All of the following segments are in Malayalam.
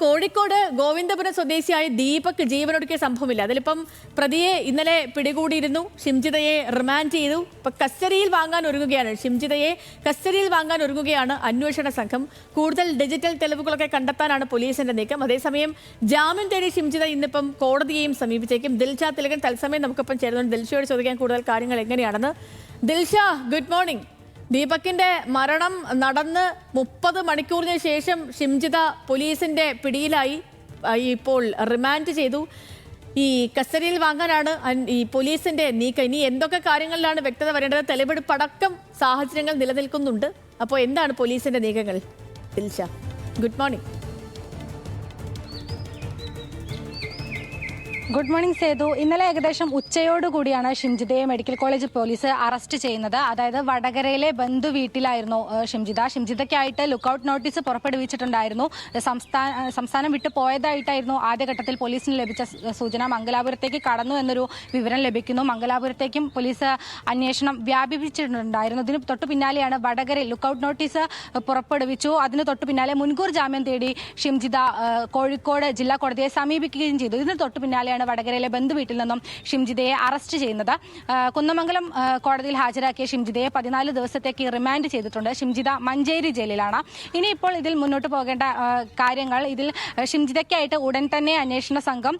കോഴിക്കോട് ഗോവിന്ദപുരം സ്വദേശിയായ ദീപക് ജീവനൊടുക്കിയ സംഭവമില്ല. അതിലിപ്പം പ്രതിയെ ഇന്നലെ പിടികൂടിയിരുന്നു. ഷിംജിതയെ റിമാൻഡ് ചെയ്തു. ഇപ്പൊ കസ്റ്റഡിയിൽ വാങ്ങാൻ ഒരുങ്ങുകയാണ്. ഷിംജിതയെ കസ്റ്റഡിയിൽ വാങ്ങാൻ ഒരുങ്ങുകയാണ് അന്വേഷണ സംഘം. കൂടുതൽ ഡിജിറ്റൽ തെളിവുകളൊക്കെ കണ്ടെത്താനാണ് പോലീസിന്റെ നീക്കം. അതേസമയം ജാമ്യം തേടി ഷിംജിത ഇന്നിപ്പം കോടതിയെയും സമീപിച്ചേക്കും. ദിൽഷ തിലകൻ തത്സമയം നമുക്കൊപ്പം ചേരുന്നുണ്ട്. ദിൽഷയോട് ചോദിക്കാൻ കൂടുതൽ കാര്യങ്ങൾ എങ്ങനെയാണെന്ന്. ദിൽഷ ഗുഡ് മോർണിംഗ് ദീപകിന്റെ മരണം നടന്ന് മുപ്പത് മണിക്കൂറിന് ശേഷം ഷിംജിത പോലീസിന്റെ പിടിയിലായി. ഇപ്പോൾ റിമാൻഡ് ചെയ്തു. ഈ കസ്റ്റഡിയിൽ വാങ്ങാനാണ് ഈ പോലീസിന്റെ നീക്കം. ഇനി എന്തൊക്കെ കാര്യങ്ങളിലാണ് വ്യക്തത വരേണ്ടത്? തെളിവെടുപ്പടക്കം സാഹചര്യങ്ങൾ നിലനിൽക്കുന്നുണ്ട്. അപ്പോൾ എന്താണ് പോലീസിന്റെ നീക്കങ്ങൾ? Dilsha good morning. Good morning Sethu. ഇന്നലെ ഏകദേശം ഉച്ചയോടുകൂടിയാണ് ഷിംജിതയെ മെഡിക്കൽ കോളേജ് പോലീസ് അറസ്റ്റ് ചെയ്യുന്നത്. അതായത് വടകരയിലെ ബന്ധു വീട്ടിലായിരുന്നു ഷിംജിത. ഷിംജിതയ്ക്കായിട്ട് ലുക്കൌട്ട് നോട്ടീസ് പുറപ്പെടുവിച്ചിട്ടുണ്ടായിരുന്നു. സംസ്ഥാന സംസ്ഥാനം വിട്ടു പോയതായിട്ടായിരുന്നു ആദ്യഘട്ടത്തിൽ പോലീസിന് ലഭിച്ച സൂചന. മംഗലാപുരത്തേക്ക് കടന്നു എന്നൊരു വിവരം ലഭിക്കുന്നു. മംഗലാപുരത്തേക്കും പോലീസ് അന്വേഷണം വ്യാപിപ്പിച്ചിട്ടുണ്ടായിരുന്നു. ഇതിന് തൊട്ടു പിന്നാലെയാണ് വടകരയിൽ ലുക്കൌട്ട് നോട്ടീസ് പുറപ്പെടുവിച്ചു. അതിന് തൊട്ടു പിന്നാലെ മുൻകൂർ ജാമ്യം തേടി ഷിംജിത കോഴിക്കോട് ജില്ലാ കോടതിയെ സമീപിക്കുകയും ചെയ്തു. ഇതിന് തൊട്ടു പിന്നാലെയാണ് വടകരയിലെ ബന്ധുവീട്ടിൽ നിന്നും ഷിംജിതയെ അറസ്റ്റ് ചെയ്യുന്നത്. കുന്നമംഗലം കോടതിയിൽ ഹാജരാക്കിയ ഷിംജിതയെ പതിനാല് ദിവസത്തേക്ക് റിമാൻഡ് ചെയ്തിട്ടുണ്ട്. ഷിംജിത മഞ്ചേരി ജയിലിലാണ്. ഇനിയിപ്പോൾ ഇതിൽ മുന്നോട്ട് പോകേണ്ട കാര്യങ്ങൾ ഇതിൽ ഷിംജിതയ്ക്കായിട്ട് ഉടൻ തന്നെ അന്വേഷണ സംഘം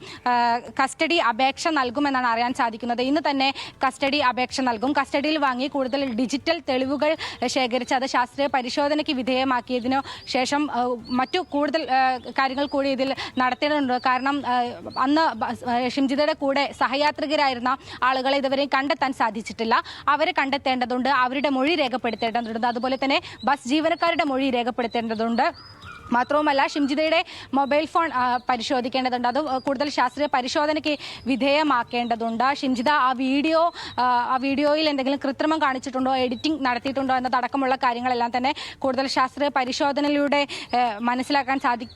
കസ്റ്റഡി അപേക്ഷ നൽകുമെന്നാണ് അറിയാൻ സാധിക്കുന്നത്. ഇന്ന് തന്നെ കസ്റ്റഡി അപേക്ഷ നൽകും. കസ്റ്റഡിയിൽ വാങ്ങി കൂടുതൽ ഡിജിറ്റൽ തെളിവുകൾ ശേഖരിച്ച് അത് ശാസ്ത്രീയ പരിശോധനയ്ക്ക് വിധേയമാക്കിയതിനു ശേഷം മറ്റു കൂടുതൽ കാര്യങ്ങൾ കൂടി ഇതിൽ നടത്തേണ്ടതുണ്ട്. കാരണം അന്ന് ഷിംജിതയുടെ കൂടെ സഹയാത്രികരായിരുന്ന ആളുകളെ ഇതുവരെ കണ്ടെത്താൻ സാധിച്ചിട്ടില്ല. അവരെ കണ്ടെത്തേണ്ടതുണ്ട് അവരുടെ മൊഴി രേഖപ്പെടുത്തേണ്ടതുണ്ട്. അതുപോലെ തന്നെ ബസ് ജീവനക്കാരുടെ മൊഴി രേഖപ്പെടുത്തേണ്ടതുണ്ട്. മാത്രവുമല്ല ഷിംജിതയുടെ മൊബൈൽ ഫോൺ പരിശോധിക്കേണ്ടതുണ്ട്. അത് കൂടുതൽ ശാസ്ത്രീയ പരിശോധനയ്ക്ക് വിധേയമാക്കേണ്ടതുണ്ട്. ഷിംജിത ആ വീഡിയോ ആ, വീഡിയോയിൽ എന്തെങ്കിലും കൃത്രിമം കാണിച്ചിട്ടുണ്ടോ എഡിറ്റിംഗ് നടത്തിയിട്ടുണ്ടോ എന്നതടക്കമുള്ള കാര്യങ്ങളെല്ലാം തന്നെ കൂടുതൽ ശാസ്ത്രീയ പരിശോധനയിലൂടെ മനസ്സിലാക്കാൻ സാധി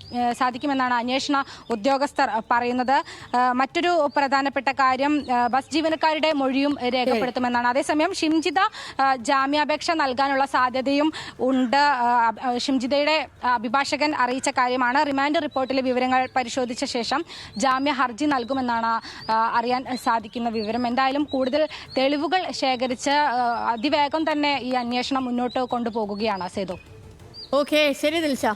സാധിക്കുമെന്നാണ് അന്വേഷണ ഉദ്യോഗസ്ഥർ പറയുന്നത്. മറ്റൊരു പ്രധാനപ്പെട്ട കാര്യം ബസ് ജീവനക്കാരുടെ മൊഴിയും രേഖപ്പെടുത്തുമെന്നാണ്. അതേസമയം ഷിംജിത ജാമ്യാപേക്ഷ നൽകാനുള്ള സാധ്യതയും ഉണ്ട്. ഷിംജിതയുടെ അഭിഭാഷകൻ അറിയിച്ച കാര്യമാണ്. റിമാൻഡ് റിപ്പോർട്ടിലെ വിവരങ്ങൾ പരിശോധിച്ച ശേഷം ജാമ്യ ഹർജി നൽകുമെന്നാണ് അറിയാൻ സാധിക്കുന്ന വിവരം. എന്തായാലും കൂടുതൽ തെളിവുകൾ ശേഖരിച്ച് അതിവേഗം തന്നെ ഈ അന്വേഷണം മുന്നോട്ട് കൊണ്ടുപോകുകയാണ് സേതു. ഓക്കെ ശരി ദിൽഷ.